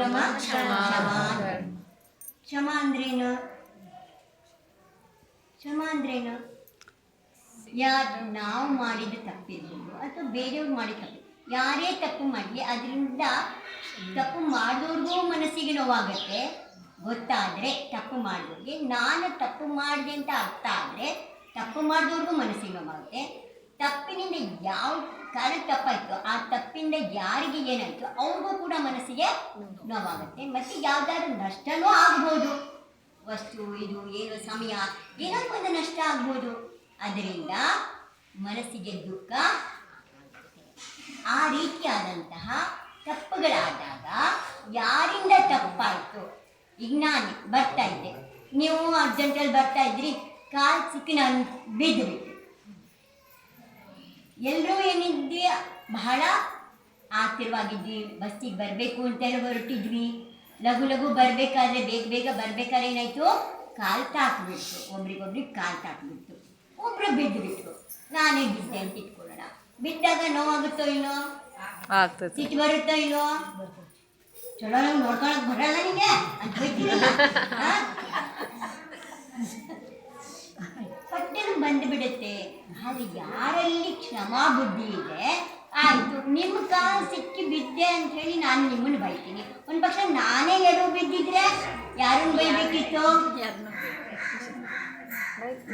ಕ್ಷಮಾ. ಕ್ಷಮಾ ಕ್ಷಮ ಅಂದ್ರೇನು ಯಾರು ನಾವು ಮಾಡಿದ ತಪ್ಪಿರ್ಬೋದು ಅಥವಾ ಬೇರೆಯವ್ರು ಮಾಡಿದ ತಪ್ಪು? ಯಾರೇ ತಪ್ಪು ಮಾಡಲಿ, ಅದರಿಂದ ತಪ್ಪು ಮಾಡಿದವ್ರಿಗೂ ಮನಸ್ಸಿಗೆ ನೋವಾಗುತ್ತೆ. ಗೊತ್ತಾದರೆ ತಪ್ಪು ಮಾಡಿದವ್ರಿಗೆ, ನಾನು ತಪ್ಪು ಮಾಡಿದೆ ಅಂತ ಅರ್ಥ ಆದರೆ ತಪ್ಪು ಮಾಡಿದವ್ರಿಗೂ ಮನಸ್ಸಿಗೆ ನೋವಾಗುತ್ತೆ. ತಪ್ಪಿನಿಂದ ಯಾವ ಕಾರಣ ತಪ್ಪಾಯ್ತು. ಆ ತಪ್ಪಿಂದ ಯಾರಿಗೆ ಏನಾಯಿತು? ಅವ್ರಿಗೂ ಕೂಡ ಮನಸ್ಸಿಗೆ ನೋವಾಗುತ್ತೆ. ಮತ್ತೆ ಯಾವ್ದಾದ್ರು ನಷ್ಟನೂ ಆಗ್ಬೋದು. ವಸ್ತು, ಇದು, ಏನು, ಸಮಯ, ಏನೋ ಒಂದು ನಷ್ಟ ಆಗ್ಬೋದು. ಅದರಿಂದ ಮನಸ್ಸಿಗೆ ದುಃಖ ಆ ರೀತಿಯಾದಂತಹ ತಪ್ಪುಗಳಾದಾಗ ಯಾರಿಂದ ತಪ್ಪಾಯಿತು? ಈಗ ನಾನು ಬರ್ತಾ ಇದ್ದೆ. ನೀವು ಅರ್ಜೆಂಟಲ್ಲಿ ಬರ್ತಾ ಇದ್ರಿ. ಕಾಲು ಸಿಕ್ಕಿ ನಾನು ಬಿದ್ದು ಎಲ್ಲರೂ ಏನಿದ್ವಿ ಬಹಳ ಆತಿರವಾಗಿದ್ವಿ ಬಸ್ಸಿಗೆ ಬರಬೇಕು ಅಂತ ಹೇಳಿ ಹೊರಟಿದ್ವಿ. ಲಘು ಲಘು ಬರಬೇಕಾದ್ರೆ ಬೇಗ ಬೇಗ ಬರಬೇಕಾದ್ರೆ ಏನಾಯ್ತು? ಕಾಲು ತಾಕ್ಬಿಡ್ತು. ಒಬ್ರಿಗೊಬ್ರಿಗೆ ಕಾಲು ತಾಕ್ಬಿಡ್ತು. ಒಬ್ರು ಬಿದ್ದು ಬಿಟ್ರು ನಾನೇ ಬಿದ್ದೆ ಅಂತ ಇಟ್ಕೊಳ್ಳೋಣ. ಬಿದ್ದಾಗ ನೋವಾಗುತ್ತೋ ಇಲ್ಲೋ ಸಿಟ್ಟು ಬರುತ್ತೋ ಇಲ್ಲೋ ಚಲೋ ನಂಗೆ ನೋಡ್ಕೊಳಕ್ ಬರಲ್ಲ ನಿಮಗೆ ಅಂತ ಬೈಬೇಕಿತ್ತು?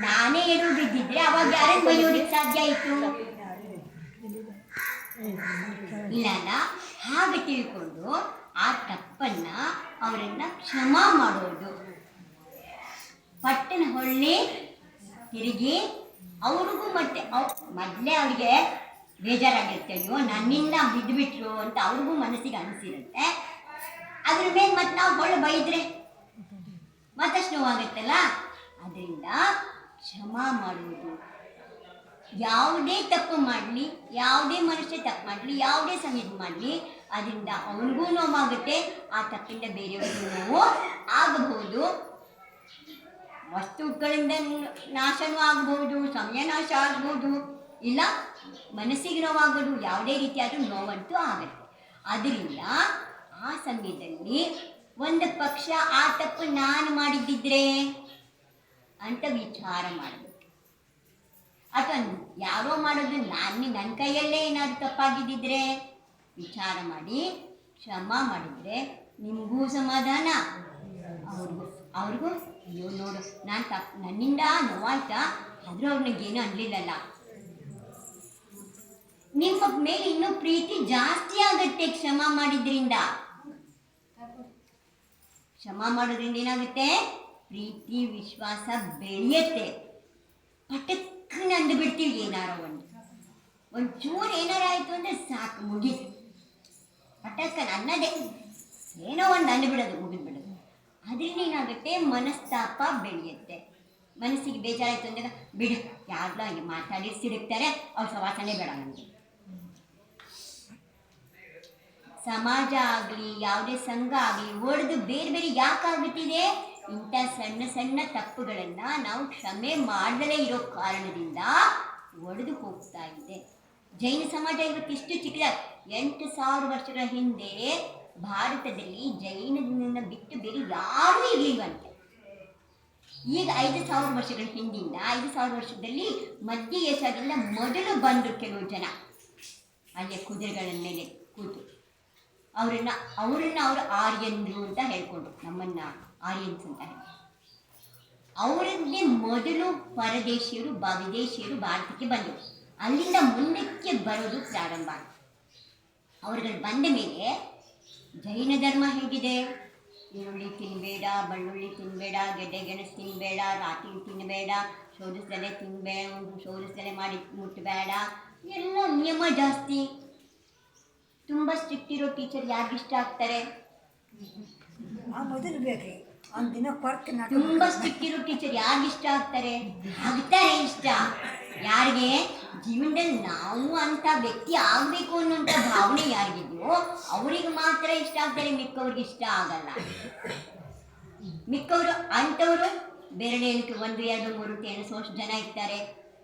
ನಾನೇ ಎಡು ಬಿದ್ದಿದ್ರೆ ಅವಾಗ ಯಾರನ್ನು ಬೈಯೋದಕ್ಕೆ ಸಾಧ್ಯ ಆಯಿತು? ಇಲ್ಲಲ್ಲ ಹಾಗೆ ತಿಳ್ಕೊಂಡು ಆ ತಪ್ಪನ್ನ ಅವರನ್ನ ಕ್ಷಮ ಮಾಡೋದು. ಪಟ್ಟನ ಹೊಳ್ಳಿ, ತಿರುಗಿ ಅವ್ರಿಗೂ ಮತ್ತೆ ಮೊದಲೇ ಅವ್ರಿಗೆ ಬೇಜಾರಾಗಿರುತ್ತೆ, ಅಯ್ಯೋ, ನನ್ನಿಂದ ಬಿದ್ದುಬಿಟ್ರು ಅಂತ ಅವ್ರಿಗೂ ಮನಸ್ಸಿಗೆ ಅನಿಸಿರುತ್ತೆ. ಅದ್ರ ಮೇಲೆ ಮತ್ತೆ ನಾವು ಒಳ್ಳೆ ಬೈದ್ರೆ ಮತ್ತಷ್ಟು ನೋವಾಗುತ್ತಲ್ಲ ಅದರಿಂದ ಕ್ಷಮ ಮಾಡುವುದು. ಯಾವುದೇ ತಪ್ಪು ಮಾಡಲಿ, ಯಾವುದೇ ಮನುಷ್ಯ ತಪ್ಪು ಮಾಡಲಿ, ಯಾವುದೇ ಸಂಗೀತ ಮಾಡಲಿ, ಅದರಿಂದ ಅವನಿಗೂ ನೋವಾಗುತ್ತೆ, ಆ ತಪ್ಪಿಂದ ಬೇರೆಯವರಿಗೂ ನೋವು ಆಗಬಹುದು. ವಸ್ತುಗಳಿಂದ ನಾಶನೂ ಆಗಬಹುದು, ಸಮಯ ನಾಶ ಆಗ್ಬೋದು ಇಲ್ಲ, ಮನಸ್ಸಿಗೆ ನೋವಾಗೋದು ಯಾವುದೇ ರೀತಿಯಾದರೂ ನೋವಂತೂ ಆಗುತ್ತೆ. ಅದರಿಂದ ಆ ಸಮಯದಲ್ಲಿ ಒಂದು ಪಕ್ಷ ಆ ತಪ್ಪು ನಾನು ಮಾಡಿದ್ದಿದ್ರೆ ಅಂತ ವಿಚಾರ ಮಾಡಬೇಕು. ಅಥವಾ ಯಾರೋ ಮಾಡೋದು ನಾನು ನನ್ನ ಕೈಯಲ್ಲೇ ಏನಾದರೂ ತಪ್ಪಾಗಿದ್ದಿದ್ರೆ ವಿಚಾರ ಮಾಡಿ, ಕ್ಷಮ ಮಾಡಿದರೆ ನಿಮಗೂ ಸಮಾಧಾನ. ಅವ್ರಿಗೂ ಅವ್ರಿಗೂ, ಅಯ್ಯೋ ನೋಡು, ನಾನು ತಪ್ಪು ನನ್ನಿಂದ ನೋವಾಯ್ತಾ? ಆದರೂ ಏನೂ ಅನ್ನಲಿಲ್ಲಲ್ಲ ನಿಮ್ಮ ಮೇಲೆ ಇನ್ನೂ ಪ್ರೀತಿ ಜಾಸ್ತಿ ಆಗುತ್ತೆ ಕ್ಷಮ ಮಾಡಿದ್ರಿಂದ. ಕ್ಷಮಾ ಮಾಡೋದ್ರಿಂದ ಏನಾಗುತ್ತೆ ಪ್ರೀತಿ, ವಿಶ್ವಾಸ ಬೆಳೆಯುತ್ತೆ. ಪಟಕ್ಕನ ನಂದು ಬಿಡ್ತೀವಿ ಏನಾರ ಒಂದು. ಒಂಚೂರು ಏನಾರ ಆಯಿತು ಅಂದರೆ ಸಾಕು, ಮುಗೀತು. ಪಟಕ್ಕನ ಅನ್ನದೇ ಏನೋ ಒಂದು ಅಂದುಬಿಡೋದು ಮುಗಿದ್ಬಿಡೋದು ಅದರಿಂದ ಏನಾಗುತ್ತೆ? ಮನಸ್ತಾಪ ಬೆಳೆಯುತ್ತೆ. ಮನಸ್ಸಿಗೆ ಬೇಜಾರಾಯಿತು ಅಂದಾಗ, ಬಿಡು, ಯಾರ್ದು ಹಂಗೆ ಮಾತಾಡಿ ಸಿಡುಕ್ತಾರೆ, ಅವ್ರ ಸವಾಸನೆ ಬೇಡ ನನಗೆ ಸಮಾಜ ಆಗಲಿ, ಯಾವುದೇ ಸಂಘ ಆಗಲಿ, ಒಡೆದು ಬೇರೆ ಬೇರೆ ಯಾಕಾಗುತ್ತಿದೆ ಇಂಥ ಸಣ್ಣ ಸಣ್ಣ ತಪ್ಪುಗಳನ್ನು ನಾವು ಕ್ಷಮೆ ಮಾಡದಲೇ ಇರೋ ಕಾರಣದಿಂದ ಒಡೆದು ಹೋಗ್ತಾ ಇದೆ. ಜೈನ ಸಮಾಜ ಇವತ್ತು ಇಷ್ಟು ಚಿಕ್ಕದ, ಎಂಟು ಸಾವಿರ ವರ್ಷಗಳ ಹಿಂದೆ ಭಾರತದಲ್ಲಿ ಜೈನದಿಂದ ಬಿಟ್ಟು ಬೇರೆ ಯಾರೂ ಇರಲಿಲ್ವಂತೆ. ಈಗ ಐದು ಸಾವಿರ ವರ್ಷಗಳ ಹಿಂದಿಂದ ಐದು ಸಾವಿರ ವರ್ಷದಲ್ಲಿ ಮಧ್ಯ ಏಷ್ಯಾದಿಂದ ಮೊದಲು ಬಂದರು ಕೆಲವು ಜನ. ಅಲ್ಲಿ ಕುದುರೆಗಳ ಮೇಲೆ ಕೂತು. ಅವರನ್ನ ಅವರನ್ನ ಅವರು ಆರ್ಯನ್ರು ಅಂತ ಹೇಳ್ಕೊಂಡ್ರು ನಮ್ಮನ್ನ ಆರ್ಯನ್ಸ್ ಅಂತ ಹೇಳಿ ಅವರನ್ನೇ ಮೊದಲು ಪರದೇಶಿಯರು ಬ ವಿದೇಶಿಯರು ಭಾರತಕ್ಕೆ ಬಂದರು. ಅಲ್ಲಿಂದ ಮುಂದಕ್ಕೆ ಬರೋದು ಪ್ರಾರಂಭ ಆಯಿತು. ಅವರುಗಳು ಬಂದ ಮೇಲೆ ಜೈನ ಧರ್ಮ ಹೇಗಿದೆ? ಈರುಳ್ಳಿ ತಿನ್ನಬೇಡ ಬೆಳ್ಳುಳ್ಳಿ ತಿನ್ನಬೇಡ ಗೆಡ್ಡೆ ಗೆಣಸು ತಿನ್ನಬೇಡ ರಾತ್ರಿ ತಿನ್ನಬೇಡ ಶೋಧಿಸಲೆ ತಿನ್ನಬೇಡ ಶೋಧಿಸಲೇ ಮಾಡಿ ಮುಟ್ಟಬೇಡ ಎಲ್ಲ ನಿಯಮ ಜಾಸ್ತಿ. ತುಂಬ ಸ್ಟ್ರಿಕ್ಟ್ ಇರೋ ಟೀಚರ್ ಯಾಕೆ ಇಷ್ಟ ಆಗ್ತಾರೆ? ಆ ಮೊದಲು ಬೇಕ್ರಿ ಒಂದು ದಿನ ಕೊರ್ಕ್ ತುಂಬ ಸ್ಟ್ರಿಕ್ಟ್ ಇರೋ ಟೀಚರ್ ಯಾಕೆ ಇಷ್ಟ ಆಗ್ತಾರೆ ಆಗ್ತಾರೆ ಇಷ್ಟ. ಯಾರಿಗೆ? ಜೀವನದಲ್ಲಿ ನಾವು ಅಂತ ವ್ಯಕ್ತಿ ಆಗಬೇಕು ಅನ್ನೋಂತ ಭಾವನೆ ಯಾರಿಗಿದೆಯೋ ಅವ್ರಿಗೆ ಮಾತ್ರ ಇಷ್ಟ ಆಗ್ತಾರೆ ಮಿಕ್ಕವ್ರಿಗೆ ಇಷ್ಟ ಆಗಲ್ಲ. ಮಿಕ್ಕವರು ಅಂಥವರು ಬೇರೆ ಒಂದು ಎರಡು ಮೂರು ಎಣಿಸೋಷ್ಟು ಜನ ಇರ್ತಾರೆ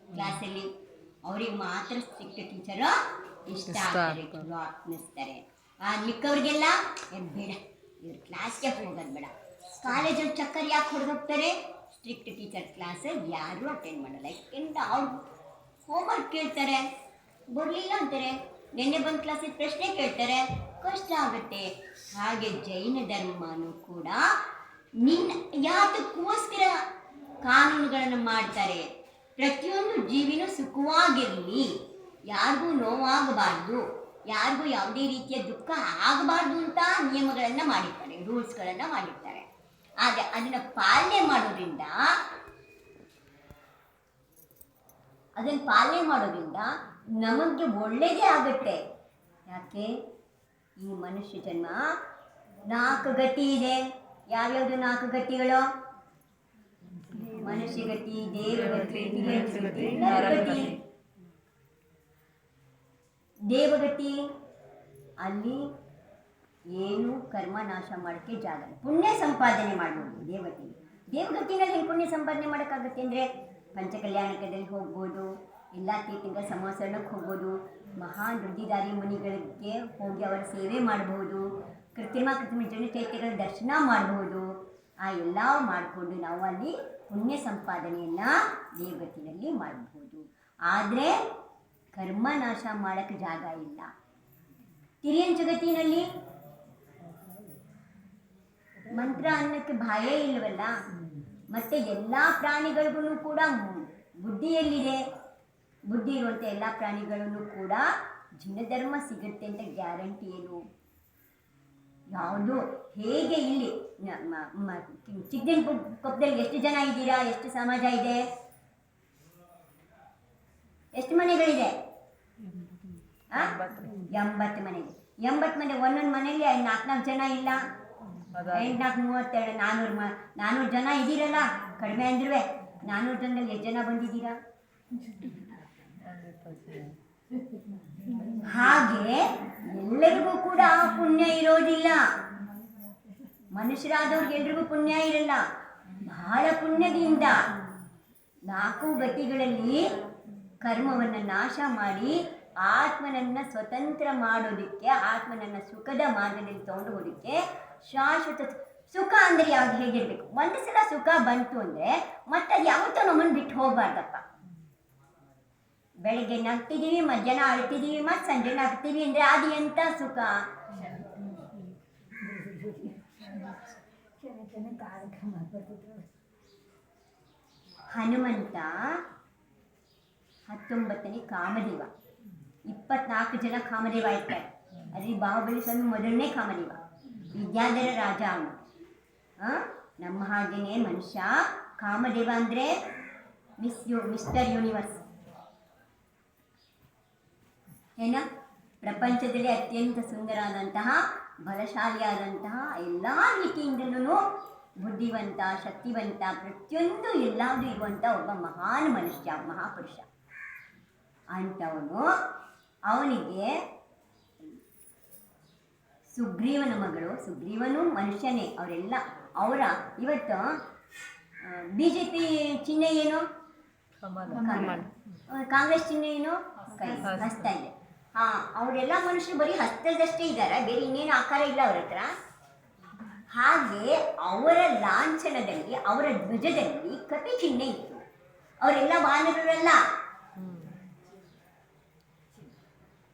ಕ್ಲಾಸಲ್ಲಿ ಅವ್ರಿಗೆ ಮಾತ್ರ ಸ್ಟ್ರಿಕ್ಟ್ ಟೀಚರು ಇಷ್ಟ ಆಗ್ತಾರೆ ಅನ್ನಿಸ್ತಾರೆ ಆ ಮಿಕ್ಕವ್ರಿಗೆಲ್ಲ ಏ ಬೇಡ ಇವ್ರ ಕ್ಲಾಸ್ಗೆ ಹೋಗೋದು ಬೇಡ. ಕಾಲೇಜಲ್ಲಿ ಚಕ್ಕರ್ ಯಾಕೆ ಹೊಡೆದೋಗ್ತಾರೆ? ಸ್ಟ್ರಿಕ್ಟ್ ಟೀಚರ್ ಕ್ಲಾಸ್ ಯಾರೂ ಅಟೆಂಡ್ ಮಾಡಲ್ಲ. ಯಾಕೆಂದ್ರೆ ಅವ್ರು ಹೋಮ್ವರ್ಕ್ ಕೇಳ್ತಾರೆ ಬರಲಿಲ್ಲ ಅಂತಾರೆ. ನಿನ್ನೆ ಬಂದ ಕ್ಲಾಸಿಗೆ ಪ್ರಶ್ನೆ ಕೇಳ್ತಾರೆ ಕಷ್ಟ ಆಗುತ್ತೆ. ಹಾಗೆ ಜೈನ ಧರ್ಮನೂ ಕೂಡ ನಿನ್ನ ಯಾತಕ್ಕೋಸ್ಕರ ಕಾನೂನುಗಳನ್ನು ಮಾಡ್ತಾರೆ. ಪ್ರತಿಯೊಂದು ಜೀವಿನೂ ಸುಖವಾಗಿರಲಿ. ಯಾರಿಗೂ ನೋವಾಗಬಾರ್ದು, ಯಾರಿಗೂ ಯಾವುದೇ ರೀತಿಯ ದುಃಖ ಆಗಬಾರ್ದು ಅಂತ ನಿಯಮಗಳನ್ನು ಮಾಡಿರ್ತಾರೆ, ರೂಲ್ಸ್ಗಳನ್ನು ಮಾಡಿರ್ತಾರೆ. ಆದರೆ ಅದನ್ನು ಪಾಲನೆ ಮಾಡೋದ್ರಿಂದ, ಅದನ್ನು ಪಾಲನೆ ಮಾಡೋದ್ರಿಂದ ನಮಗೆ ಒಳ್ಳೆಯದೇ ಆಗುತ್ತೆ. ಯಾಕೆ? ಈ ಮನುಷ್ಯ ಜನ್ಮ ನಾಲ್ಕು ಗತಿ ಇದೆ. ಯಾವ್ಯಾವುದು ನಾಲ್ಕು ಗತಿಗಳು? ಮನುಷ್ಯ ಗತಿ ದೇವಗತಿ ಗತಿ. ದೇವಗತಿ, ಅಲ್ಲಿ ಏನು ಕರ್ಮ ನಾಶ ಮಾಡೋಕ್ಕೆ ಜಾಗ ಪುಣ್ಯ ಸಂಪಾದನೆ ಮಾಡ್ಬೋದು ದೇವಗತಿ. ದೇವಗತಿನಲ್ಲಿ ಪುಣ್ಯ ಸಂಪಾದನೆ ಮಾಡೋಕ್ಕಾಗುತ್ತೆ ಅಂದರೆ ಪಂಚಕಲ್ಯಾಣಕದಲ್ಲಿ ಹೋಗ್ಬೋದು, ಎಲ್ಲ ತೀರ್ಥಿಂಗ ಸಮಾಸರಣಕ್ಕೆ ಹೋಗ್ಬೋದು, ಮಹಾನ್ ವೃದ್ಧಿದಾರಿ ಮುನಿಗಳಿಗೆ ಹೋಗಿ ಅವರ ಸೇವೆ ಮಾಡಬಹುದು ಕೃತ್ರಿಮ ಕೃತ್ರಿಮ ಜನ ಚೈತ್ಯಗಳ ದರ್ಶನ ಮಾಡಬಹುದು ಆ ಎಲ್ಲ ಮಾಡಿಕೊಂಡು ನಾವು ಅಲ್ಲಿ ಪುಣ್ಯ ಸಂಪಾದನೆಯನ್ನು ದೇವಗತಿನಲ್ಲಿ ಮಾಡಬಹುದು ಆದರೆ ಕರ್ಮ ನಾಶ ಮಾಡಕ್ಕೆ ಜಾಗ ಇಲ್ಲ. ತಿರಿಯನ್ ಜಗತ್ತಿನಲ್ಲಿ ಮಂತ್ರ ಅನ್ನಕ್ಕೆ ಭಯ ಇಲ್ವಲ್ಲ? ಮತ್ತೆ ಎಲ್ಲ ಪ್ರಾಣಿಗಳಿಗೂ ಕೂಡ ಬುದ್ಧಿಯಲ್ಲಿದೆ. ಬುದ್ಧಿ ಇರುವಂಥ ಎಲ್ಲ ಪ್ರಾಣಿಗಳನ್ನು ಕೂಡ ಜಿನಧರ್ಮ ಸಿಗುತ್ತೆ ಅಂತ ಗ್ಯಾರಂಟಿ ಏನು? ಯಾವುದು? ಹೇಗೆ ಇಲ್ಲಿ ಚಿಕ್ಕದಿನ ಕೊಪ್ಪದಲ್ಲಿ ಎಷ್ಟು ಜನ ಇದ್ದೀರಾ? ಎಷ್ಟು ಸಮಾಜ ಇದೆ? ಎಷ್ಟು ಮನೆಗಳಿದೆ? ಎಂಬತ್ತು ಮನೆ. ಎಂಬತ್ತು ಮನೆ. ಒಂದೊಂದು ಮನೆಯಲ್ಲಿ ನಾಲ್ಕು ನಾಲ್ಕು ಜನ ಇಲ್ಲ. ಎಂಟ್ನಾಲ್ಕು ಮೂವತ್ತೆರಡು ನಾನ್ನೂರು ಮ ನಾನ್ನೂರು ಜನ ಇದ್ದೀರಲ್ಲ? ಕಡಿಮೆ ಅಂದಿರುವೆ. ನಾನ್ನೂರು ಜನದಲ್ಲಿ ಎಷ್ಟು ಜನ ಬಂದಿದ್ದೀರಾ? ಹಾಗೆ ಎಲ್ಲರಿಗೂ ಕೂಡ ಪುಣ್ಯ ಇರೋದಿಲ್ಲ. ಮನುಷ್ಯರಾದವ್ರಿಗೆ ಎಲ್ರಿಗೂ ಪುಣ್ಯ ಇರಲ್ಲ. ಬಹಳ ಪುಣ್ಯದಿಂದ ನಾಲ್ಕು ಗತಿಗಳಲ್ಲಿ ಕರ್ಮವನ್ನು ನಾಶ ಮಾಡಿ ಆತ್ಮನನ್ನ ಸ್ವತಂತ್ರ ಮಾಡೋದಕ್ಕೆ ಆತ್ಮನನ್ನ ಸುಖದ ಮಾರ್ಗದಲ್ಲಿ ತಗೊಂಡು ಹೋಗೋದಕ್ಕೆ ಶಾಶ್ವತ ಸುಖ ಅಂದರೆ ಯಾವ್ದು? ಹೇಗಿರ್ಬೇಕು? ಒಂದು ಸಲ ಸುಖ ಬಂತು ಅಂದರೆ ಮತ್ತೆ ಯಾವತ್ತೂ ನಮ್ಮನ್ನು ಬಿಟ್ಟು ಹೋಗಬಾರ್ದಪ್ಪ. ಬೆಳಿಗ್ಗೆ ನಗ್ತಿದ್ದೀವಿ ಮಧ್ಯಾಹ್ನ ಅಳ್ತಿದ್ದೀವಿ ಮತ್ತು ಸಂಜೆ ನಗ್ತೀವಿ ಅಂದರೆ ಅದು ಎಂಥ ಸುಖ? ಹನುಮಂತ ಹತ್ತೊಂಬತ್ತನೇ ಕಾಮದೇವ. ಇಪ್ಪತ್ನಾಲ್ಕು ಜನ ಕಾಮದೇವ ಇರ್ತಾರೆ. ಅಲ್ಲಿ ಬಾಹುಬಲಿ ಸ್ವಾಮಿ ಮೊದಲನೇ ಕಾಮದೇವ. ವಿದ್ಯಾಧರ ರಾಜ ಅವನು? ನಮ್ಮ ಹಾಗೆಯೇ ಮನುಷ್ಯ ಕಾಮದೇವ ಅಂದರೆ ಮಿಸ್ ಯು ಮಿಸ್ಟರ್ ಯೂನಿವರ್ಸ್ ಏನ? ಪ್ರಪಂಚದಲ್ಲಿ ಅತ್ಯಂತ ಸುಂದರವಾದಂತಹ, ಬಲಶಾಲಿಯಾದಂತಹ ಎಲ್ಲ ರೀತಿಯಿಂದಲೂ ಬುದ್ಧಿವಂತ, ಶಕ್ತಿವಂತ, ಪ್ರತಿಯೊಂದು ಎಲ್ಲಾದರೂ ಇರುವಂಥ ಒಬ್ಬ ಮಹಾನ್ ಮನುಷ್ಯ, ಮಹಾಪುರುಷ. ಅಂಥವನು ಅವನಿಗೆ ಸುಗ್ರೀವನ ಮಗಳು ಸುಗ್ರೀವನು ಮನುಷ್ಯನೇ ಅವರೆಲ್ಲ ಅವರ ಇವತ್ತು ಬಿ ಜೆ ಪಿ ಚಿಹ್ನೆ ಏನು. ಕಾಂಗ್ರೆಸ್ ಚಿಹ್ನೆ ಏನು? ಕೈ ಹಸ್ತ. ಇದೆ. ಹಾ ಅವರೆಲ್ಲ ಮನುಷ್ಯರು ಬರೀ ಹಸ್ತದಷ್ಟೇ ಇದ್ದಾರೆ ಬೇರೆ ಇನ್ನೇನು ಆಕಾರ ಇಲ್ಲ ಅವ್ರ ಹತ್ರ. ಹಾಗೆ ಅವರ ಲಾಂಛನದಲ್ಲಿ ಅವರ ಧ್ವಜದಲ್ಲಿ ಕಪಿ ಚಿಹ್ನೆ ಇತ್ತು. ಅವರೆಲ್ಲ ವಾನರರಲ್ಲ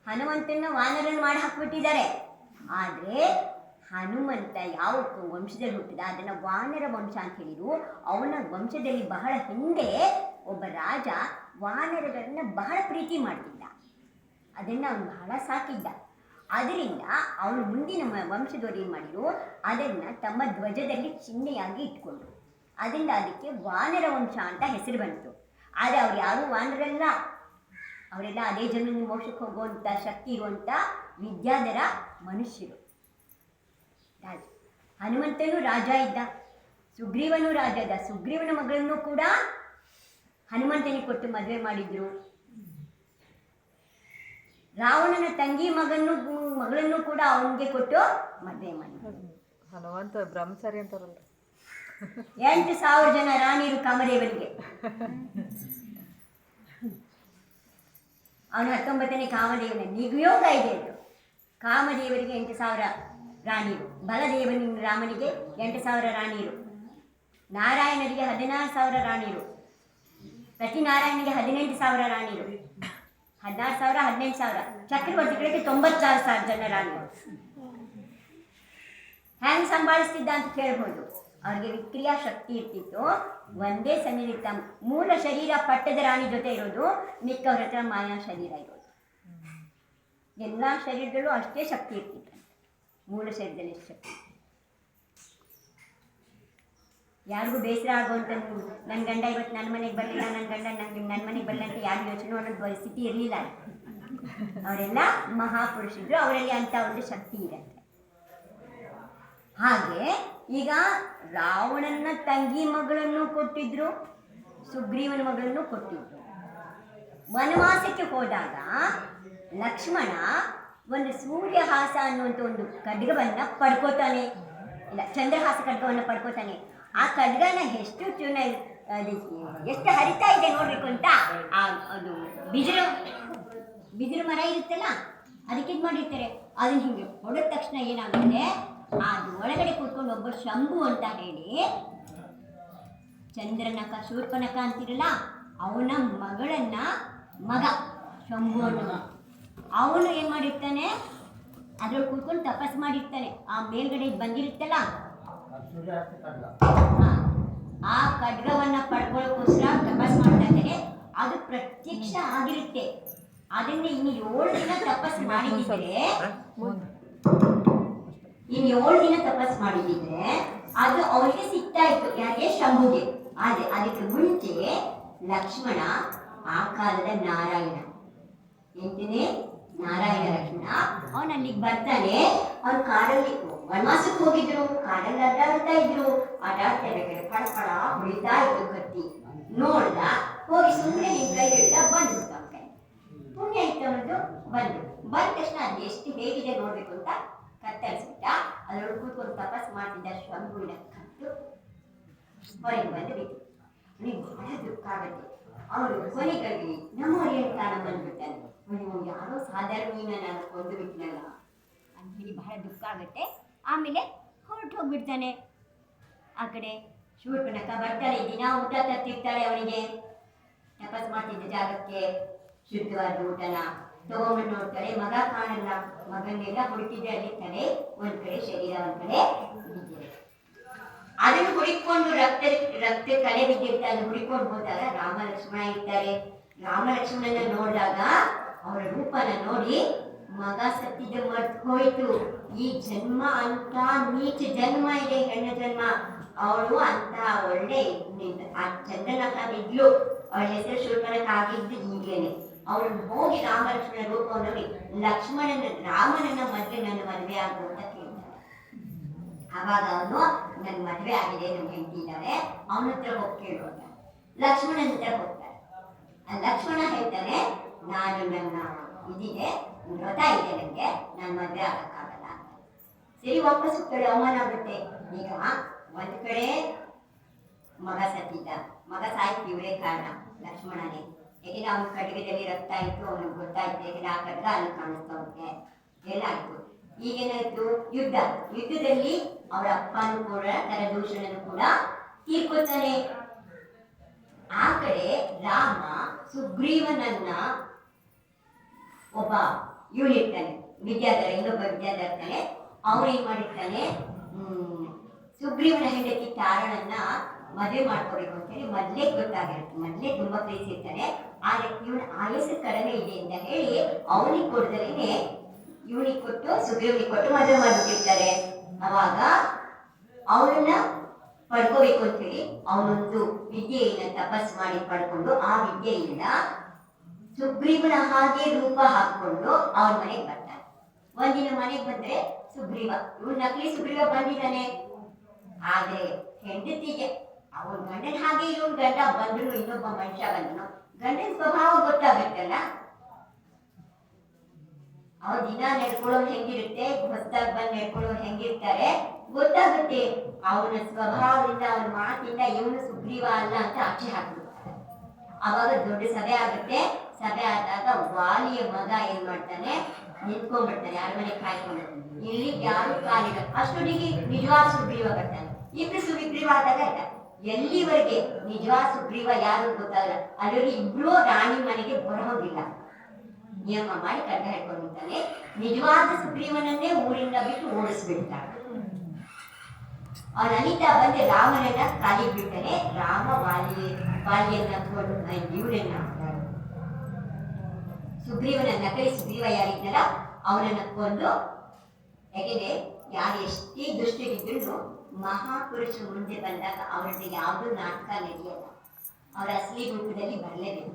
ಹನುಮಂತನ ವಾನರನ್ನು ಮಾಡಿ ಹಾಕ್ಬಿಟ್ಟಿದ್ದಾರೆ. ಆದರೆ ಹನುಮಂತ ಯಾವ ವಂಶದಲ್ಲಿ ಹುಟ್ಟಿದ? ಅದನ್ನು ವಾನರ ವಂಶ ಅಂತ ಹೇಳಿದ್ರು. ಅವನ ವಂಶದಲ್ಲಿ ಬಹಳ ಹಿಂದೆ ಒಬ್ಬ ರಾಜ ವಾನರಗಳನ್ನು ಬಹಳ ಪ್ರೀತಿ ಮಾಡ್ತಿದ್ದ. ಅದನ್ನು ಅವನು ಬಹಳ ಸಾಕಿದ್ದ. ಅದರಿಂದ ಅವನು ಮುಂದಿನ ವಂಶದವರು ಏನು ಮಾಡಿದ್ರು? ಅದನ್ನು ತಮ್ಮ ಧ್ವಜದಲ್ಲಿ ಚಿಹ್ನೆಯಾಗಿ ಇಟ್ಕೊಂಡ್ರು. ಅದರಿಂದ ಅದಕ್ಕೆ ವಾನರ ವಂಶ ಅಂತ ಹೆಸರು ಬಂತು. ಆದರೆ ಅವ್ರು ಯಾರೂ ವಾನರಲ್ಲ. ಅವರೆಲ್ಲ ಅದೇ ಜನ್ಮದಲ್ಲಿ ಮೋಕ್ಷಕ್ಕೆ ಹೋಗುವಂಥ ಶಕ್ತಿ ಇರುವಂಥ ವಿದ್ಯಾಧರ ಮನುಷ್ಯರು. ರಾಜ ಹನುಮಂತನು ರಾಜ ಇದ್ದ ಸುಗ್ರೀವನು ರಾಜ ಇದ್ದ ಸುಗ್ರೀವನ ಮಗಳನ್ನು ಕೂಡ ಹನುಮಂತನಿಗೆ ಕೊಟ್ಟು ಮದುವೆ ಮಾಡಿದ್ರು. ರಾವಣನ ತಂಗಿ ಮಗನ್ನು ಮಗಳನ್ನು ಕೂಡ ಅವನಿಗೆ ಕೊಟ್ಟು ಮದುವೆ ಮಾಡಿದ್ರು. ಹನುಮಂತ ಬ್ರಹ್ಮಚಾರಿ ಅಂತಾರಲ್ಲ ಎಂಟು ಸಾವಿರ ಜನ ರಾಣಿರು ಕಾಮದೇವನಿಗೆ ಅವನು ಹತ್ತೊಂಬತ್ತನೇ ಕಾಮದೇವನ ನಿಗಯೋಗ ಇದೆ ಅದು ಕಾಮದೇವರಿಗೆ ಎಂಟು ಸಾವಿರ ರಾಣಿಯರು ಬಲದೇವನ ರಾಮನಿಗೆ ಎಂಟು ಸಾವಿರ ರಾಣಿಯರು ನಾರಾಯಣರಿಗೆ ಹದಿನಾರು ಸಾವಿರ ರಾಣಿಯರು ನಾರಾಯಣಿಗೆ ಹದಿನೆಂಟು ಸಾವಿರ ರಾಣಿಯರು ಹದಿನಾರು ಸಾವಿರ, ಹದಿನೆಂಟು ಸಾವಿರ. ಚಕ್ರವರ್ತಿಗಳಿಗೆ ತೊಂಬತ್ತಾರು ಸಾವಿರ ಜನ ರಾಣಿಯರು ಹ್ಯಾಂಗ್ ಸಂಭಾಳಿಸ್ತಿದ್ದ ಅಂತ ಕೇಳ್ಬೋದು. ಅವ್ರಿಗೆ ವಿಕ್ರಿಯಾ ಶಕ್ತಿ ಇರ್ತಿತ್ತು. ಒಂದೇ ಸಮಯದಲ್ಲಿ ಮೂಲ ಶರೀರ ಪಟ್ಟದ ರಾಣಿ ಜೊತೆ ಇರೋದು ಮಿಕ್ಕವ್ರ ಹತ್ರ ಮಾಯಾ ಶರೀರ ಇರೋದು. ಎಲ್ಲ ಶರೀರದಲ್ಲೂ ಅಷ್ಟೇ ಶಕ್ತಿ ಇರ್ತಿತ್ತು. ಮೂಲ ಶರೀರದಲ್ಲಿ ಎಷ್ಟು ಶಕ್ತಿ ಯಾರಿಗೂ ಬೇಸರ ಆಗುವಂಥ ನನ್ನ ಗಂಡ ಇವತ್ತು ನನ್ನ ಮನೆಗೆ ಬರಲಿಲ್ಲ ನನ್ನ ಗಂಡ ನನಗೆ ನನ್ನ ಮನೆಗೆ ಬರಲಿಲ್ಲ ಅಂತ ಯಾರು ಯೋಚನೆ ಅನ್ನೋದು ಪರಿಸ್ಥಿತಿ ಇರಲಿಲ್ಲ. ಅವರೆಲ್ಲ ಮಹಾಪುರುಷರು, ಅವರಲ್ಲಿ ಅಂತ ಒಂದು ಶಕ್ತಿ ಇರುತ್ತೆ ಹಾಗೆ ಈಗ ರಾವಣನ ತಂಗಿ ಮಗಳನ್ನು ಕೊಟ್ಟಿದ್ರು, ಸುಗ್ರೀವನ ಮಗಳನ್ನು ಕೊಟ್ಟಿದ್ರು. ವನವಾಸಕ್ಕೆ ಹೋದಾಗ ಲಕ್ಷ್ಮಣ ಒಂದು ಸೂರ್ಯಹಾಸ ಅನ್ನುವಂಥ ಒಂದು ಖಡ್ಗವನ್ನು ಪಡ್ಕೋತಾನೆ. ಇಲ್ಲ, ಚಂದ್ರಹಾಸ ಖಡ್ಗವನ್ನು ಪಡ್ಕೋತಾನೆ. ಆ ಖಡ್ಗನ ಎಷ್ಟು ಚುನ ಎಷ್ಟು ಹರಿತಾ ಇದೆ ನೋಡ್ಬೇಕು ಅಂತ ಆ ಅದು ಬಿದಿರು ಬಿದಿರು ಮರ ಇರುತ್ತಲ್ಲ, ಅದಕ್ಕೆ ಇದು ಮಾಡಿರ್ತಾರೆ ಅದನ್ನ ಹಿಂಗೆ ಹೊಡೆದ ತಕ್ಷಣ ಏನಾಗುತ್ತೆ? ಅದು ಒಳಗಡೆ ಕೂತ್ಕೊಂಡು ಒಬ್ಬ ಶಂಭು ಅಂತ ಹೇಳಿ ಚಂದ್ರನಕ ಶೂರ್ಪನಕ ಅಂತಿರಲ್ಲ ಅವನ ಮಗಳನ್ನ ಮಗ ಶಂಭು ಅನ್ನೋ ಅವನು ಏನು ಮಾಡಿರ್ತಾನೆ? ಅದ್ರೊಳಗೆ ಕೂತ್ಕೊಂಡು ತಪಸ್ ಮಾಡಿರ್ತಾನೆ. ಆ ಮೇಲ್ಗಡೆ ಬಂದಿರುತ್ತಲ್ಲ? ಆ, ಖಡ್ಗವನ್ನ ಪಡ್ಕೊಳ್ಳೋಕ್ಕೋಸ್ಕರ ತಪಸ್ ಮಾಡ್ತಾ ಇದ್ದಾರೆ ಅದು ಪ್ರತ್ಯಕ್ಷ ಆಗಿರುತ್ತೆ. ಅದನ್ನ ಇನ್ನು ಏಳು ದಿನ ತಪಸ್ ಮಾಡಿದ್ರೆ ಇನ್ನು ಏಳು ದಿನ ತಪಸ್ ಮಾಡಿದ್ರೆ ಅದು ಅವನಿಗೆ ಸಿಗ್ತಾ ಇತ್ತು ಯಾಕೆ? ಶಂಭುಗೆ. ಆದ್ರೆ ಅದಕ್ಕೆ ಮುಂಚೆ ಲಕ್ಷ್ಮಣ ಆ ಕಾಲದ ನಾರಾಯಣ. ಎಂಟನೇ ನಾರಾಯಣ ಲಕ್ಷ್ಮಣ ಅವನ ಅಲ್ಲಿಗೆ ಬರ್ತಾನೆ. ಅವ್ನು ಕಾಡಲ್ಲಿ ವನವಾಸಕ್ಕೆ ಹೋಗಿದ್ರು. ಕಾಡಲ್ಲಿ ಅಡ್ಡಾಡ್ತಾ ಇದ್ರು. ಅಡ್ಡಾಡ್ತಾ ಇರ್ಬೇಕಾದ್ರೆ ಪಡ ಪಡ ಹೊಡಿತಾ ಇತ್ತು ಕತ್ತಿ ನೋಡ್ದ, ಹೋಗಿ ಸುಮ್ಮನೆ ನಿನ್ ಕೈ ಹಿಡಿದ ಬಂದು ಪುಣ್ಯ ಇತ್ತು ಅವನದು. ಬಂದು. ಬಂದ ತಕ್ಷಣ ಅದು ಎಷ್ಟು ಹೇಗಿದೆ ನೋಡ್ಬೇಕು ಅಂತ ಕತ್ತರಿಸ್ಬಿಟ್ಟ ಅದ್ರೊಳಗೆ ಕೂತ್ಕೊಂಡು ತಪಸ್ ಮಾಡ್ತಿದ್ದ ಶಂಭುವಿನ ಕಟ್ಟು ಹೊರಗೆ ಬಂದು ಬಿತ್ತು ಬಹಳ ದುಃಖ ಆಗುತ್ತೆ. ಅವರು ಕೊನೆಗಾಗಿ ನಮ್ಮವರಿಗೆ ಕಾರಣ ಬಂದ್ಬಿಟ್ಟಾನೆ. ನೀವು ಯಾರೋ ಸಾಧಾರಣೀನ ನಾನು ಕೊಂದು ಬಿಟ್ಟನಲ್ಲ ಅಂತ ಹೇಳಿ ಬಹಳ ದುಃಖ ಆಗುತ್ತೆ. ಆಮೇಲೆ ಹೊರಟು ಹೋಗ್ಬಿಡ್ತಾನೆ. ಆ ಕಡೆ ಶೂರ್ಪಣಕ ಬರ್ತಾಳೆ. ದಿನ ಊಟ ತರ್ತಿರ್ತಾಳೆ ಅವನಿಗೆ. ತಪಸ್ ಮಾಡ್ತಿದ್ದ ಜಾಗಕ್ಕೆ ಶುದ್ಧವಾದ ಊಟನ. ತಗೊಂಡ್ಬಿಟ್ಟು ಹೋಗ್ತಾರೆ ಮಗ ಕಾಣಲ್ಲ, ಮಗನ್ನೆಲ್ಲ ಹುಡುಕಿದ್ರೆ ಅಲ್ಲಿರ್ತಾನೆ ಒಂದ್ ಕಡೆ ಶರೀರ ಒಂದ್ ಕಡೆ ಅದನ್ನು ಹುಡುಕೊಂಡು ರಕ್ತ ರಕ್ತ ಕಲೆ ಬಿದ್ದಿರ್ತಾರೆ ಅದನ್ನು ಹುಡುಕೊಂಡು ಹೋದಾಗ ರಾಮ ಲಕ್ಷ್ಮಣ ಇರ್ತಾರೆ. ರಾಮ ಲಕ್ಷ್ಮಣನ ನೋಡಿದಾಗ ಅವರ ರೂಪನ ನೋಡಿ ಮಗ ಸತ್ತಿದ್ದ ಮರ್ತು ಹೋಯ್ತು. ಈ ಜನ್ಮ ಅಂತ, ನೀಚ ಜನ್ಮ ಇದೆ, ಹೆಣ್ಣು ಜನ್ಮ. ಅವಳು ಅಂತ ಒಳ್ಳೆ, ಆ ಚಂದನಕ ಇದ್ಲು. ಅವಳ ಹೆಸರು ಶುಲ್ಕನಕ್ಕಾಗಿದ್ದು ಈಗೇನೆ ಅವಳು ಹೋಗಿ ರಾಮಲಕ್ಷ್ಮಣ ರೂಪವನ್ನು ಲಕ್ಷ್ಮಣನ, ರಾಮನನ್ನ ಮದುವೆ ನನ್ನ ಮದುವೆ ಆಗು ಅಂತ ಕೇಳ್ತಾರೆ. ಅವಾಗ ಅವನು ನನ್ನ ಮದುವೆ ಆಗಿದೆ ನನ್ನ ಹೆಂಡತಿ ಇದ್ದಾರೆ ಅವನ ಹತ್ರ ಹೋಗಿ ಕೇಳುವಂತ ಲಕ್ಷ್ಮಣನ ಹತ್ರ ಹೋಗ್ತಾರೆ. ಲಕ್ಷ್ಮಣ ಹೇಳ್ತಾನೆ, ನಾನು ನನ್ನ ಇದಿದೆ ವ್ರತ ಇದೆ ನನಗೆ ನನ್ನ ಮದುವೆ ಆಗಕ್ಕಾಗಲ್ಲ ಸರಿ, ವಾಪಸ್ ಹೋಗ್ತಾಳೆ ಅವಮಾನ ಆಗುತ್ತೆ. ಈಗ ಒಂದ್ ಕಡೆ ಮಗ ಸತ್ತಿದ್ದ. ಮಗ ಸಾಯ್ತಿ ಇವರೇ ಕಾರಣ ಲಕ್ಷ್ಮಣನೇ. ಯಾಕೆಂದ್ರೆ ಅವನು ಕಟ್ಟಿಗೆದಲ್ಲಿ ರಕ್ತ ಇತ್ತು ಅವನಿಗೆ ಗೊತ್ತಾಯ್ತು ಯಾಕೆಂದ್ರೆ ಆ ಖಡ್ಗ ಅಲ್ಲಿ ಕಾಣಿಸ್ತಾ ಹೋಗುತ್ತೆ ಆಯ್ತು. ಈಗೇನಾಯ್ತು? ಯುದ್ಧ. ಯುದ್ಧದಲ್ಲಿ ಅವರ ಅಪ್ಪನೂ ಕೂಡ ದೂಷಣನು ಕೂಡ ತೀರ್ಕೊತಾನೆ ಆ ಕಡೆ ರಾಮ ಸುಗ್ರೀವನನ್ನ ಒಬ್ಬ ಇವನಿರ್ತಾನೆ ವಿದ್ಯಾಧರ ಇನ್ನೊಬ್ಬ ವಿದ್ಯಾಧರ ಇರ್ತಾನೆ ಅವನು ಏನ್ ಮಾಡಿರ್ತಾನೆ? ಹ್ಮ್, ಸುಗ್ರೀವನ ಹೆಂಡತಿ ತಾರಣನ್ನ ಮದುವೆ ಮಾಡ್ಕೊಬೇಕು ಅಂತ ಹೇಳಿ ಮೊದ್ಲೇ ಗೊತ್ತಾಗಿರುತ್ತೆ ಮೊದ್ಲೇ ತುಂಬಾ ಪ್ರೀತಿಸಿರ್ತಾನೆ ಆದ್ರೆ ಇವನ ಆಯಸ್ಸು ಕಡಿಮೆ ಇದೆ ಅಂತ ಹೇಳಿ ಅವನಿಗೆ ಕೊಡ್ದಲೇನೆ ಇವನಿಗೆ ಕೊಟ್ಟು, ಸುಗ್ರೀವನಿಗೆ ಕೊಟ್ಟು ಮದುವೆ ಮಾಡ್ಬಿಟ್ಟಿರ್ತಾರೆ. ಅವಾಗ ಅವನನ್ನ ಪಡ್ಕೋಬೇಕು ಅಂತೇಳಿ ಅವನೊಂದು ವಿದ್ಯೆಯನ್ನ ತಪಸ್ ಮಾಡಿ ಪಡ್ಕೊಂಡು ಆ ವಿದ್ಯೆಯಿಂದ ಸುಗ್ರೀವನ ಹಾಗೆ ರೂಪ ಹಾಕೊಂಡು ಅವನ ಮನೆಗೆ ಬರ್ತಾನೆ. ಒಂದಿನ ಮನೆಗೆ ಬಂದ್ರೆ ಸುಗ್ರೀವ. ಇವ್ನು ನಕಲಿ ಸುಗ್ರೀವ ಬಂದಿದ್ದಾನೆ. ಆದ್ರೆ ಹೆಂಡತಿಗೆ ಅವನ ಗಂಡನ ಹಾಗೆ ಇವನ್ ಗಂಡ ಬಂದ್ರು ಇನ್ನೊಬ್ಬ ಮನುಷ್ಯ ಬಂದನು? ಗಂಡನ ಸ್ವಭಾವ ಗೊತ್ತಾಗುತ್ತಲ್ಲ? ಅವ್ರ ದಿನ ನಡ್ಕೊಳ್ಳೋದು ಹೆಂಗಿರುತ್ತೆ, ಹೊಸದಾಗಿ ಬಂದು ನಡ್ಕೊಳ್ಳೋರು ಹೆಂಗಿರ್ತಾರೆ, ಗೊತ್ತಾಗುತ್ತೆ ಅವನ ಸ್ವಭಾವದಿಂದ, ಅವನ ಮಾತಿಂದ ಇವನು ಸುಗ್ರೀವ ಅಲ್ಲ ಅಂತ ಆಚೆ ಹಾಕ್ಬಿಡ್ತಾರೆ. ಅವಾಗ ದೊಡ್ಡ ಸಭೆ ಆಗುತ್ತೆ. ಸಭೆ ಆದಾಗ ವಾಲಿಯ ಮಗ ಏನ್ ಮಾಡ್ತಾನೆ? ನಿಂತ್ಕೊಂಡ್ಬಿಡ್ತಾನೆ ಅರಮನೆ ಕಾಯ್ಕೊಂಡು. ಇಲ್ಲಿ ಯಾರು ಕಾಲಿಲ್ಲ ಅಷ್ಟೊತ್ತಿಗೆ ನಿಜವಾದ ಸುಗ್ರೀವ ಬರ್ತಾನೆ. ಇಬ್ರು ಸುಗ್ರೀವ ಆದಾಗ ಎಲ್ಲಿವರೆಗೆ ನಿಜವಾದ ಸುಗ್ರೀವ ಯಾರು ಗೊತ್ತಾಗಲ್ಲ. ಅಲ್ಲಿವರೆಗೆ ಇಬ್ರು ರಾಣಿ ಮನೆಗೆ ಬರೋದಿಲ್ಲ ನಿಯಮ ಮಾಡಿ ಕಡ್ಡ ಹಿಡ್ಕೊಂಡಿರ್ತಾನೆ ನಿಜವಾದ ಸುಗ್ರೀವನನ್ನೇ ಊರಿಂದ ಬಿಟ್ಟು ಓಡಿಸ್ಬಿಡ್ತಾನೆ. ಅವನ ಅನಿತಾ ಬಂದು ರಾಮನನ್ನ ಕಾಲಿಗೆ ಬಿಡ್ತಾನೆ ರಾಮ ವಾಲಿ ವಾಲಿಯನ್ನ ಇವರನ್ನ ಸುಗ್ರೀವನ ನಕಲಿ ಸುಗ್ರೀವ ಯಾರಿದ್ದಲ್ಲ ಅವನನ್ನ ಕೊಂದು, ಯಾಕೆಂದ್ರೆ ಯಾರು ಎಷ್ಟೇ ದುಷ್ಟರಿದ್ರು ಮಹಾಪುರುಷರು ಮುಂದೆ ಬಂದಾಗ ಅವರದ್ದು ಯಾವುದೂ ನಾಟಕ ನಡೆಯಲ್ಲ. ಅವರ ಅಸಲಿ ರೂಪದಲ್ಲಿ ಬರಲೇಬೇಕು.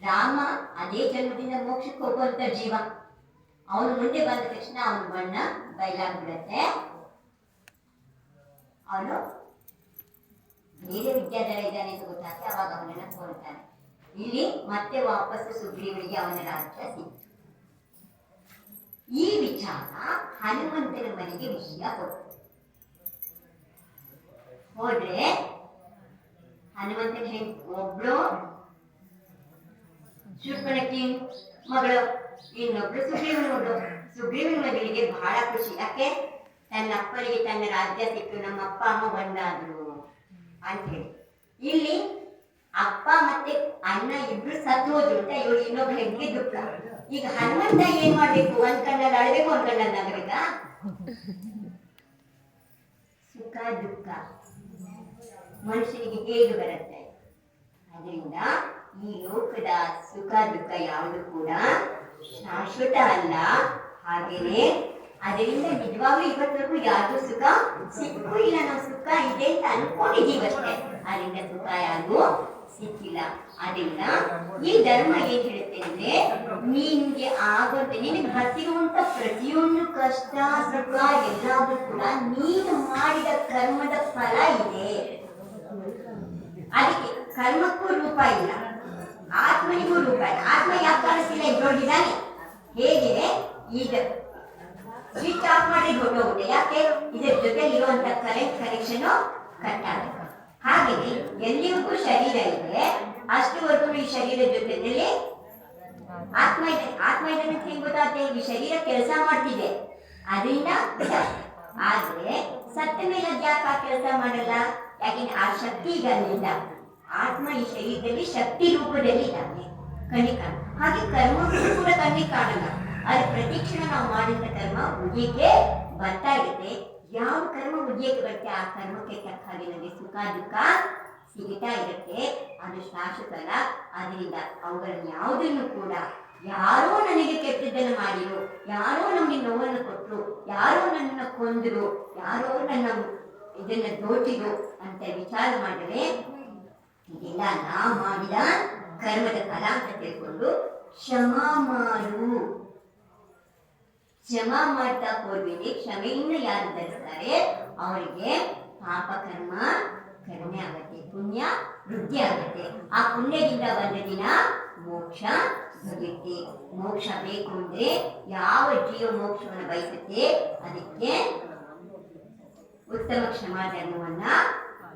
ರಾಮ ಅದೇ ಜನ್ಮದಿಂದ ಮೋಕ್ಷಕ್ಕೆ ಹೋಗುವಂತ ಜೀವ. ಅವನು ಮುಂದೆ ಬಂದ ತಕ್ಷಣ ಅವನ ಬಣ್ಣ ಬಯಲಾಗ್ಬಿಡತ್ತೆ. ಅವನು ಬೇರೆ ವಿದ್ಯಾಧರ ಇದ್ದಾನೆ ಅಂತ ಗೊತ್ತಾಗ್ತದೆ ಅವಾಗ ಅವನನ್ನ ಕೋರ್ತಾನೆ ಇಲ್ಲಿ ಮತ್ತೆ ವಾಪಸ್ ಸುಗ್ರೀವನಿಗೆ ಅವನ ರಾಜ್ಯ ಸಿಕ್ತು ಈ ವಿಚಾರ ಹನುಮಂತನ ಮನೆಗೆ ವಿಷಯ ಕೊಟ್ಟು ಹೋದ್ರೆ ಹನುಮಂತನ ಹೆಂಗ್ ಒಬ್ಳು? ಶೂರ್ಪಣಕಿ ಮಗಳು, ಇನ್ನೊಬ್ಳು ಸುಗ್ರೀವನ ಮಗಳು. ಸುಗ್ರೀವನ ಮಗಳಿಗೆ ಬಹಳ ಖುಷಿ. ಯಾಕೆ? ತನ್ನ ಅಪ್ಪನಿಗೆ ತನ್ನ ರಾಜ್ಯ ಸಿಕ್ಕು ನಮ್ಮ ಅಪ್ಪ ಅಮ್ಮ ಬಂದಾದ್ರು ಅಂತ ಹೇಳಿ. ಇಲ್ಲಿ ಅಪ್ಪ ಮತ್ತೆ ಅಣ್ಣ ಇಬ್ರು ಸತ್ತು ಹೋದ್ರು ಅಂತ ಇವಳು ಇನ್ನೊಬ್ರು ಹೆಂಗೆ ದುಃಖ ಈಗ ಹನುಮಂತ ಏನ್ ಮಾಡ್ಬೇಕು? ಒಂದ್ ಕಣ್ಣಲ್ಲಿ ಅಳಬೇಕು, ಒಂದ್ ಕಣ್ಣಲ್ಲಿ ನಗಬೇಕಾ? ಸುಖ, ದುಃಖ. ಮನುಷ್ಯನಿಗೆ ಹೇಗೆ ಬರುತ್ತೆ? ಅದರಿಂದ ಈ ಲೋಕದ ಸುಖ, ದುಃಖ ಯಾವುದು ಕೂಡ ಶಾಶ್ವತ ಅಲ್ಲ. ಹಾಗೇನೆ ಅದರಿಂದ ನಿಜವಾಗ್ಲೂ ಇವತ್ತರೆಗೂ ಯಾರಿಗೂ ಸುಖ ಸಿಕ್ಕೂ ಇಲ್ಲ. ನಾವು ಸುಖ ಇದೆ ಅಂತ ಅನ್ಕೊಂಡಿದ್ದೀವಷ್ಟೇ ಅದರಿಂದ ಸುಖ ಯಾರಿಗೂ ಸಿಕ್ಕಿಲ್ಲ. ಅದರಿಂದ ಈ ಧರ್ಮ ಏನ್ ಹೇಳುತ್ತೆ ಅಂದ್ರೆ ನಿನ್ಗೆ ಆಗುತ್ತೆ ನಿನಗೆ ಬರ್ತಿರುವಂತ ಪ್ರತಿಯೊಂದು ಕಷ್ಟ, ಸುಖ ಎಲ್ಲಾದ್ರೂ ಕೂಡ ನೀನು ಮಾಡಿದ ಕರ್ಮದ ಫಲ ಇದೆ. ಅದಕ್ಕೆ ಕರ್ಮಕ್ಕೂ ರೂಪ ಇಲ್ಲ. ಆತ್ಮನಿಗೂ ರೂಪ ಇಲ್ಲ. ಆತ್ಮ ಯಾಕೆ ಕಾಣಿಸ್ತಿಲ್ಲ? ಇದ್ದೊಳಗಿದ್ದಾನೆ ಹೇಗೆ ಈಗ ಸ್ವಿಚ್ ಆಫ್ ಮಾಡಿ ಹೊರಟೋಗುತ್ತೆ ಯಾಕೆ? ಇದರ ಜೊತೆ ಇರುವಂತ ಕರೆಂಟ್ ಕನೆಕ್ಷನ್ ಕಟ್ ಆಗುತ್ತೆ. ಹಾಗೆಯೇ ಎಲ್ಲಿವರೆಗೂ ಶರೀರ ಇದೆ ಅಷ್ಟುವರೆಗೂ ಈ ಶರೀರದ ಜೊತೆಯಲ್ಲಿ ಆತ್ಮ ಇದೆ ಆತ್ಮ ಇದೆ ಅಂತ ಹೆಂಗ್ ಈ ಶರೀರ ಕೆಲಸ ಮಾಡ್ತಿದೆ. ಅದರಿಂದ. ಆದ್ರೆ ಸತ್ತ ಮೇಲೆ ಯಾಕೆ ಆ ಕೆಲಸ ಮಾಡಲ್ಲ? ಯಾಕೆಂದ್ರೆ ಆ ಶಕ್ತಿ ಈಗ ಅಲ್ಲಿಲ್ಲ ಆತ್ಮ ಈ ಶರೀರದಲ್ಲಿ ಶಕ್ತಿ ರೂಪದಲ್ಲಿ ಇದ್ದಾನೆ ಕಣ್ಣಿಗೆ ಕಾಣ ಹಾಗೆ ಕರ್ಮ ಕೂಡ ಕಣ್ಣಿಗೆ ಕಾಣಲ್ಲ ಅದ್ರ ಪ್ರತಿಕ್ಷಣ ನಾವು ಮಾಡಿದ ಕರ್ಮ ಉದ್ಯಕ್ಕೆ ಬರ್ತಾ ಇರುತ್ತೆ ಯಾವ ಕರ್ಮ ಉದ್ಯೋಗ ಬರುತ್ತೆ? ಆ ಕರ್ಮಕ್ಕೆ ತಕ್ಕ ನಮಗೆ ಸುಖ, ದುಃಖ ಸಿಗುತ್ತಾ ಇರುತ್ತೆ. ಅದು ಶಾಶ್ವತ ಅಲ್ಲ ಅದರಿಂದ ಅವುಗಳನ್ನು ಯಾವುದನ್ನು ಕೂಡ ಯಾರೋ ನನಗೆ ಕೆಟ್ಟದ್ದನ್ನು ಮಾಡಿರು, ಯಾರೋ ನಮಗೆ ನೋವನ್ನು ಕೊಟ್ಟರು, ಯಾರೋ ನನ್ನನ್ನು ಕೊಂದರು, ಯಾರೋ ನನ್ನ ಇದನ್ನ ದೋಟಿರು ಅಂತ ವಿಚಾರ ಮಾಡಿದ್ರೆ ಇದೆಲ್ಲ ನಾ ಮಾಡಿದ ಕರ್ಮದ ಫಲ ಅಂತ ತಿಳ್ಕೊಂಡು ಕ್ಷಮಾ ಮಾಡು. ಕ್ಷಮಾ ಮಾಡ್ತಾ ಹೋಗ್ಬೇಡಿ, ಕ್ಷಮೆಯಿಂದ ಯಾರು ಧರಿಸ್ತಾರೆ? ಅವರಿಗೆ ಪಾಪ ಕರ್ಮ ಕಡಿಮೆ ಆಗುತ್ತೆ, ಪುಣ್ಯ ವೃದ್ಧಿ ಆಗತ್ತೆ. ಆ ಪುಣ್ಯದಿಂದ ಬಂದ ದಿನ ಮೋಕ್ಷ ಸಿಗುತ್ತೆ ಮೋಕ್ಷ ಬೇಕು ಅಂದ್ರೆ ಯಾವ ಜೀವ ಮೋಕ್ಷವನ್ನು ಬಯಸುತ್ತೆ? ಅದಕ್ಕೆ ಉತ್ತಮ ಕ್ಷಮಾ ಧರ್ಮವನ್ನ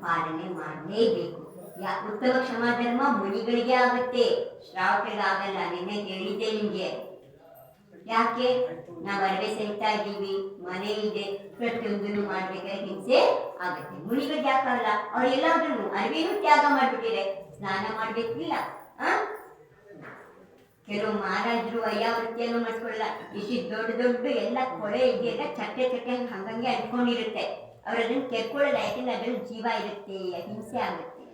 ಪಾಲನೆ ಮಾಡಲೇಬೇಕು. ಯಾ, ಉತ್ತಮ ಕ್ಷಮಾ ಧರ್ಮ ಮುನಿಗಳಿಗೆ ಆಗುತ್ತೆ, ಶ್ರಾವಕರಿಗಾಗಲ್ಲ, ನಿನ್ನೆ ಹೇಳಿದ್ದೆ ನಿಮ್ಗೆ. ಯಾಕೆ? ನಾವು ಅರವೆ ಸೇರ್ತಾ ಇದ್ದೀವಿ, ಮನೆ ಇದೆ, ಪ್ರತಿಯೊಂದನ್ನು ಮಾಡ್ಬೇಕಾದ್ರೆ ಹಿಂಸೆ ಆಗುತ್ತೆ. ಮುನಿಗಳಿಗೆ ಯಾಕಲ್ಲ ಅವ್ರು ಎಲ್ಲಾದ್ರೂ ತ್ಯಾಗ ಮಾಡ್ಬಿಟ್ಟಿದೆ ಸ್ನಾನ ಮಾಡ್ಬೇಕಿಲ್ಲ, ಆ? ಕೆಲವು ಮಹಾರಾಜರು ಅಯ್ಯಾವೃತ್ತಿಯನ್ನು ಮಾಡ್ಕೊಳ್ಳಲ್ಲ. ಇಷ್ಟು ದೊಡ್ಡ ದೊಡ್ಡ ಎಲ್ಲ ಕೊಳೆ ಇದೆಯಲ್ಲ ಚಟ್ಟೆ ಚಟ್ಟೆ ಹಂಗ್ ಹಂಗಂಗೆ ಅಂಟ್ಕೊಂಡಿರುತ್ತೆ. ಅವ್ರು ಅದನ್ನ ಕೆರ್ಕೊಳ್ಳಲ್ಲ, ಯಾಕೆಂದ್ರೆ ಅದ್ರಲ್ಲಿ ಜೀವ ಇರುತ್ತೆ, ಹಿಂಸೆ ಆಗುತ್ತೆ.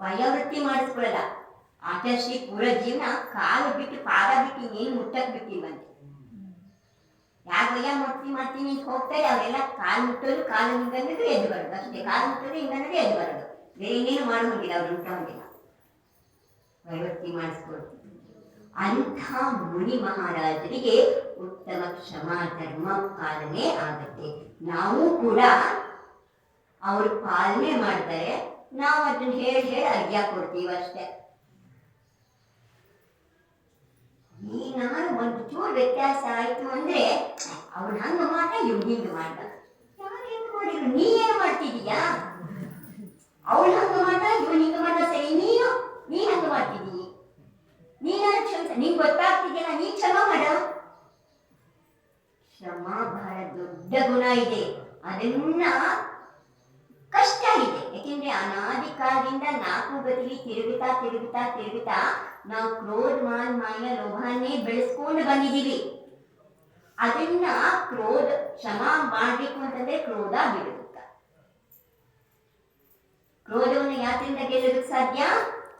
ವಯೋವೃತ್ತಿ ಮಾಡಿಸ್ಕೊಳ್ಳಲ್ಲ. ಆಚರಿಸಿ ಪೂರ ಜೀವನ ಕಾಲು ಬಿಟ್ಟು ಪಾದ ಬಿಟ್ಟು ಇನ್ನೇನು ಮುಟ್ಟಕ್ ಬಿಟ್ಟಿಲ್ವಂತೆ ಯಾಕೆಲ್ಲ ಮುಟ್ಟಿ ಮಾಡ್ತೀನಿ ಹೋಗ್ತಾರೆ, ಅವರೆಲ್ಲ ಕಾಲು ಮುಟ್ಟಲು ಕಾಲು ಹಿಂಗಂದ್ರೆ ಎದ್ದು ಬರೋದು. ಅಷ್ಟೇ, ಕಾಲು ಮುಟ್ಟೋದು ಹಿಂಗಂದ್ರೆ ಎದ್ದು ಬರೋದು. ಬೇರೆ ಏನೇನು ಮಾಡೋಂಗಿಲ್ಲ ಅವ್ರು ಊಟ ಹೋಗಿಲ್ಲ ಪ್ರವೃತ್ತಿ ಮಾಡಿಸ್ಕೊಡ್ತೀವಿ ಅಂಥ ಮುನಿ ಮಹಾರಾಜರಿಗೆ ಉತ್ತಮ ಕ್ಷಮಾ ಧರ್ಮ ಪಾಲನೆ ಆಗತ್ತೆ. ನಾವು ಕೂಡ ಅವರು ಪಾಲನೆ ಮಾಡ್ತಾರೆ. ನಾವು ಅದನ್ನ ಹೇಳಿ ಹೇಳಿ ಅರ್ಘ್ಯ ಕೊಡ್ತೀವಿ ಅಷ್ಟೇ. ಏನಾದ್ರು ಒಂದು ಚೂರು ವ್ಯತ್ಯಾಸ ಆಯ್ತು ಅಂದ್ರೆ ಅವ್ರು ಹಂಗ ಮಾಡ ಇವ್ನು ಹಿಂಗ ಮಾಡ ಯಾರು ಮಾಡಿದ್ರು? ನೀ ಏನ್ ಮಾಡ್ತಿದೀಯಾ ಅವಳು ಹಂಗ ಮಾಡ ಇವನು ಹಿಂಗ ಮಾಡ ಸರಿ? ನೀನು? ನೀ ಹಂಗ ಮಾಡ್ತಿದೀನಿ ನೀನಾರು ಕ್ಷಮಿಸ ನೀ ಗೊತ್ತಾಗ್ತಿದೆಯಲ್ಲ ನೀ ಕ್ಷಮ ಮಾಡ. ಕ್ಷಮ ಬಹಳ ದೊಡ್ಡ ಗುಣ ಇದೆ. ಅದನ್ನ ಕಷ್ಟ ಇದೆ. ಯಾಕೆಂದ್ರೆ ಅನಾದಿ ಕಾಲದಿಂದ ನಾಲ್ಕು ಗತಿಲಿ ತಿರುಗುತ್ತಾ ತಿರುಗುತ್ತಾ ತಿರುಗುತ್ತಾ ನಾವು ಕ್ರೋಧ ಮಾನ್ ಮಾಯ ಲೋಭನೇ ಬೆಳೆಸ್ಕೊಂಡು ಬಂದಿದ್ದೀವಿ. ಅದನ್ನ ಕ್ರೋಧ ಕ್ಷಮ ಮಾಡಬೇಕು ಅಂತಂದ್ರೆ ಕ್ರೋಧ ಬಿಡುತ್ತ. ಕ್ರೋಧವನ್ನು ಯಾತ್ರಿಂದ ಗೆಲ್ಲೋದಕ್ಕೆ ಸಾಧ್ಯ?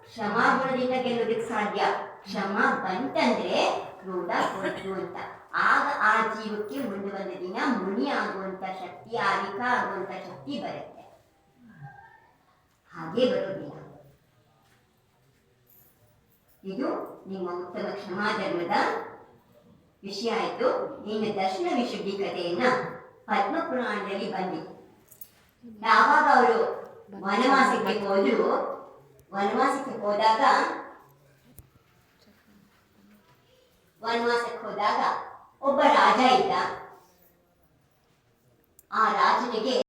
ಕ್ಷಮಾ ಗುಣದಿಂದ ಗೆಲ್ಲೋದಕ್ಕೆ ಸಾಧ್ಯ. ಕ್ಷಮ ಬಂತಂದ್ರೆ ಕ್ರೋಧ ಕೊಟ್ಟು ಅಂತ. ಆಗ ಆ ಜೀವಕ್ಕೆ ಮುಂದೆ ಒಂದು ದಿನ ಮುನಿ ಆಗುವಂತ ಶಕ್ತಿ, ಆಲಿಕ ಆಗುವಂತ ಶಕ್ತಿ ಬರುತ್ತೆ. ಹಾಗೆ ಬರೋದಿಲ್ಲ ಇದು ನಿಮ್ಮ ಉತ್ತಮ ಕ್ಷಮಾಧರ್ಮದ ವಿಷಯ ಆಯಿತು. ನಿನ್ನ ದರ್ಶನ ವಿಶುದ್ಧಿ ಕಥೆಯನ್ನ ಪದ್ಮ ಪುರಾಣದಲ್ಲಿ ಬಂದಿದೆ ಯಾವಾಗ ಅವರು ವನವಾಸಕ್ಕೆ ಹೋದ್ರು, ವನವಾಸಕ್ಕೆ ಹೋದಾಗ ವನವಾಸಕ್ಕೆ ಹೋದಾಗ ಒಬ್ಬ ರಾಜ ಇದ್ದ. ಆ ರಾಜನಿಗೆ